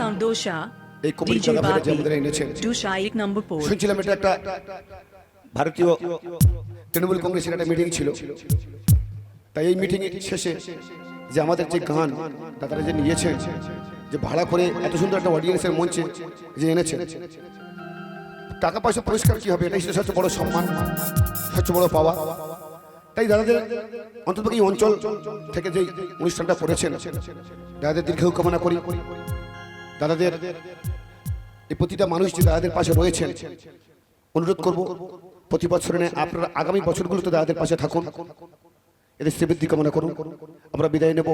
Sandosha, এই committee যে আমাদের এনেছেন Dusha এক নম্বর পোল শুনছিলাম এটা একটা ভারতীয় তৃণমূল কংগ্রেসের একটা মিটিং ছিল। তাই এই মিটিং শেষে যে আমাদের যে গান দাদারা যে নিয়েছেন যে ভাড়া করে এত সুন্দর একটা অডিয়েন্সের মঞ্চে যে এনেছেন টাকা পয়সা পুরস্কার কি হবে? এটাই সবচেয়ে বড় সম্মান সবচেয়ে বড় পাওয়া। তাই দাদাদের অন্তত এই অঞ্চল থেকে যে অনুষ্ঠানটা করেছেন দাদাদের দীর্ঘ কামনা করি। দাদাদের এই প্রতিটা মানুষ যে দাদাদের পাশে রয়েছেন, অনুরোধ করব প্রতি বছরে আপনারা আগামী বছরগুলোতে দাদাদের পাশে থাকুন। এদের শ্রীবৃদ্ধি কামনা করুন। আমরা বিদায় নেব।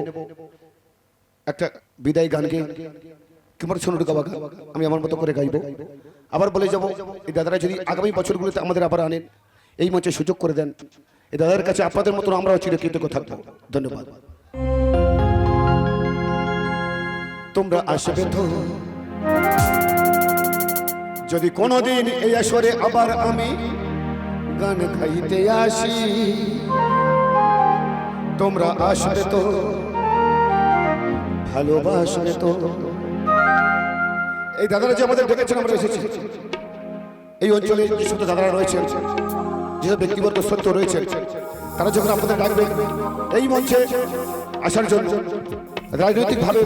একটা বিদায় গান গেয়ে কিংবা ছোট গাওয়া আমি আমার মতো করে গাইব। আবার বলে যাব, এই দাদারা যদি আগামী বছরগুলোতে আমাদের আবার আনেন, এই মঞ্চে সুযোগ করে দেন, এই দাদার কাছে আপনাদের মতন আমরাও চিরকৃতজ্ঞ থাকব। ধন্যবাদ। তোমরা আসবে তো? যদি কোনোদিন এই আসরে আবার আমি গান গাইতে আসি, তোমরা আসবে তো? ভালোবাসবে তো? এই দাদারা যে আমাদের ডেকেছেন, আমরা এসেছি। এই অঞ্চলে যে সমস্ত দাদারা রয়েছেন যেসব ব্যক্তিগত সত্য রয়েছে, তারা যখন আপনাদের ডাকবেন, এই মঞ্চে আসার জন্য রাজনৈতিকভাবে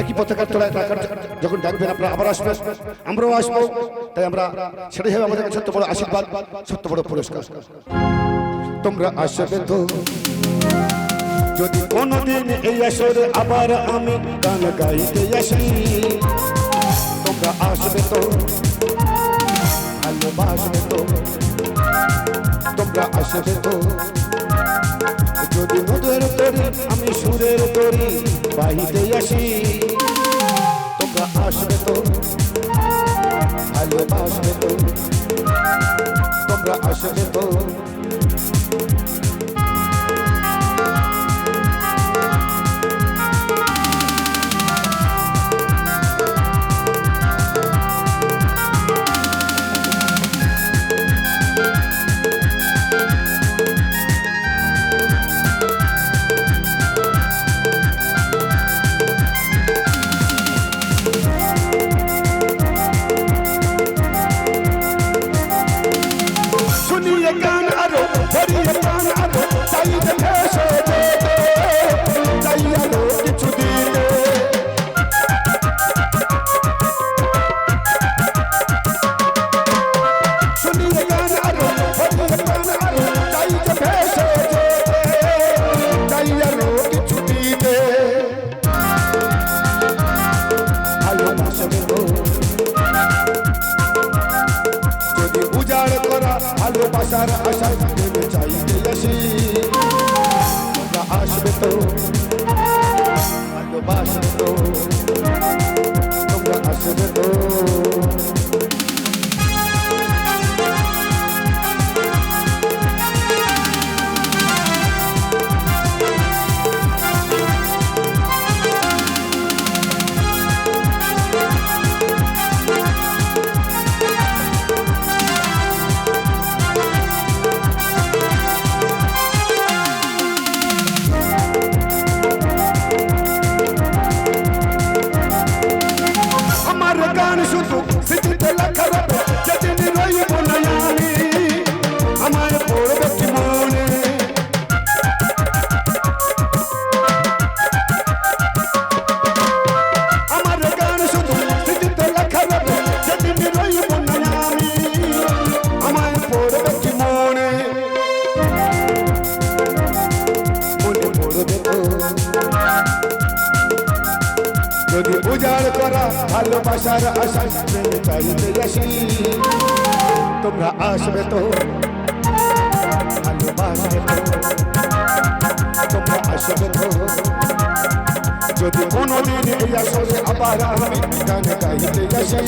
একই পতাকার তলায় থাকার যখন ডাকবেন আপনারা আবার আসবেন, আমরাও আসব। তাই আমরা সেটাই হবে আমাদের সত্য বড় আশীর্বাদ, সত্য বড় পুরস্কার। তোমরা আসবে তো। যদি কোনোদিন এই আসরে আবার আমি গান গাইতে আসি, তোমরা আসবে তো। ভালোবাসবে তো। তোমরা আসবে তো। বাহিতে আসি তোমরা আসবে তো ভালোবাসবে তো তোমরা আসবে তো। ভালোবাসার আশায় প্রেমে চাইতে আসি তোমরা আসবে তো। ভালোবাসবে করা ভালোবাসার আশা প্রেমে চাইতে আসি। তোমরা আসবে তো, ভালোবাসবে তো। তোমরা আসবে তো। যদি কোনোদিন এই আসরে আবার আমি গান গাইতে আসি।